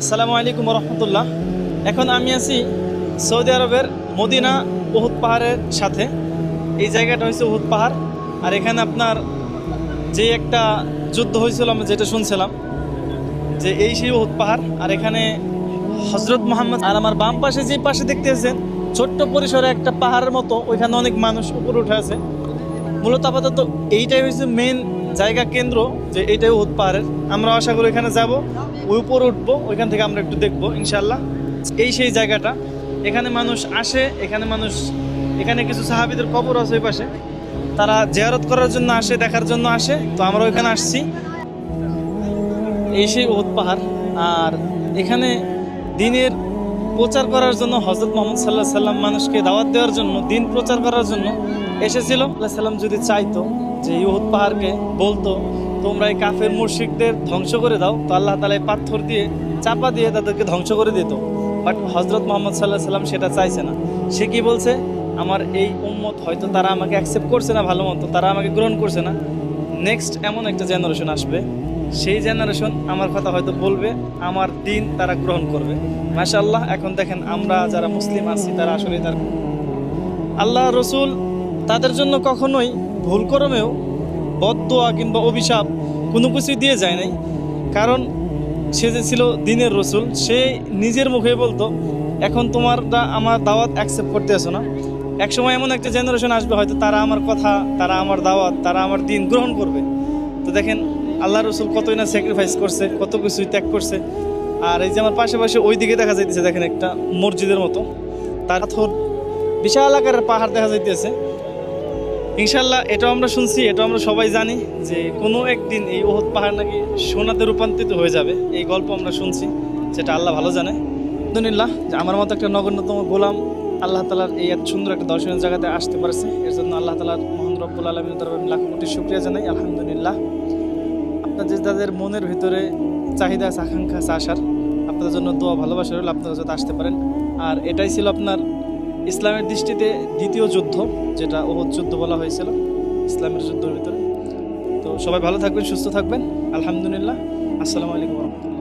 আসসালামু আলাইকুম রহমতুল্লাহ এখন আমি আছি সৌদি আরবের মদিনা উহুদ পাহাড়ের সাথে। এই জায়গাটা হচ্ছে উহুদ পাহাড়। আর এখানে আপনার যে একটা যুদ্ধ হয়েছিল আমি যেটা শুনছিলাম, যে এই সেই উহুদ পাহাড়। আর এখানে হজরত মোহাম্মদ আর আমার বাম পাশে যে পাশে দেখতেছেন, ছোট্ট পরিসরে একটা পাহাড়ের মতো, ওইখানে অনেক মানুষ উপরে উঠে আছে। মূলত আপাতত এইটাই হচ্ছে মেন জায়গা কেন্দ্র যে এটাই উহুদ পাহাড়ের আমরা আশা করি এখানে যাব, ওই উপরে উঠবো, ওইখান থেকে আমরা একটু দেখব ইনশাল্লাহ এই সেই জায়গাটা। এখানে মানুষ আসে, এখানে মানুষ, এখানে কিছু সাহাবিদের কবর আছে ওই পাশে। তারা জেয়ারত করার জন্য আসে, দেখার জন্য আসে, তো আমরা ওইখানে আসছি। এই সেই উহুদ পাহাড়। আর এখানে দিনের প্রচার করার জন্য হজরত মোহাম্মদ সাল্লাহ সাল্লাম মানুষকে দাওয়াত দেওয়ার জন্য, দিন প্রচার করার জন্য এসেছিল। আল্লাহ সাল্লাম যদি চাইতো যে এই উহুদ পাহাড়কে বলতো, তোমরা এই কাফের মুর্শিকদের ধ্বংস করে দাও। তো আল্লাহ তালা এই পাথর দিয়ে চাপা দিয়ে তাদেরকে ধ্বংস করে দিত। বাট হজরত মোহাম্মদ সাল্লাহ সাল্লাম সেটা চাইছে না। সে কি বলছে? আমার এই উম্মত হয়তো তারা আমাকে অ্যাকসেপ্ট করছে না ভালো মতো, তারা আমাকে গ্রহণ করছে না। নেক্সট এমন একটা জেনারেশন আসবে। সেই জেনারেশন আমার কথা হয়তো বলবে, আমার দিন তারা গ্রহণ করবে। মাশাআল্লাহ, এখন দেখেন আমরা যারা মুসলিম আছি, তারা আসলে তার আল্লাহ রসুল তাদের জন্য কখনোই ভুল করমেও বদোয়া কিংবা অভিশাপ কোনো কিছুই দিয়ে যায় নাই। কারণ সে যে ছিল দিনের রসুল, সে নিজের মুখে বলতো, এখন তোমারটা আমার দাওয়াত অ্যাকসেপ্ট করতে আসো না। একসময় এমন একটা জেনারেশন আসবে হয়তো তারা আমার কথা, তারা আমার দাওয়াত, তারা আমার দিন গ্রহণ করবে। তো দেখেন আল্লাহ রসুল কতই না স্যাক্রিফাইস করছে, কত কিছুই ত্যাগ করছে। আর এই যে আমার পাশাপাশি পাশে ওই দিকে দেখা যাইতেছে, দেখেন একটা মসজিদের মতো। তার বিশাল আকারের পাহাড় দেখা যাইতেছে। ইনশাল্লাহ এটাও আমরা শুনছি, এটাও আমরা সবাই জানি যে কোনো একদিন এই ওহদ পাহাড় নাকি সোনাতে রূপান্তরিত হয়ে যাবে। এই গল্প আমরা শুনছি, যেটা আল্লাহ ভালো জানে। আলহামদুলিল্লাহ, যে আমার মতো একটা নগণ্যতম গোলাম আল্লাহ তালার এই এত সুন্দর একটা দর্শনীয় জায়গাতে আসতে পারছে। এর জন্য আল্লাহ তালার মোহান রব্বুল আলমীর দরবার লাখ কোটি শুক্রিয়া জানাই। আলহামদুলিল্লাহ। আপনাদের তাদের মনের ভিতরে চাহিদা আছে, আকাঙ্ক্ষা আছে আসার আপনাদের জন্য দোয়া, ভালোবাসা রইল, আপনারা যাতে আসতে পারেন। আর এটাই ছিল আপনার ইসলামের দৃষ্টিতে দ্বিতীয় যুদ্ধ, যেটা ওহদ যুদ্ধ বলা হয়েছিল, ইসলামের যুদ্ধের ভিতরে। তো সবাই ভালো থাকবেন, সুস্থ থাকবেন। আলহামদুলিল্লাহ। আসসালামু আলাইকুম রহমতুল্লাহ।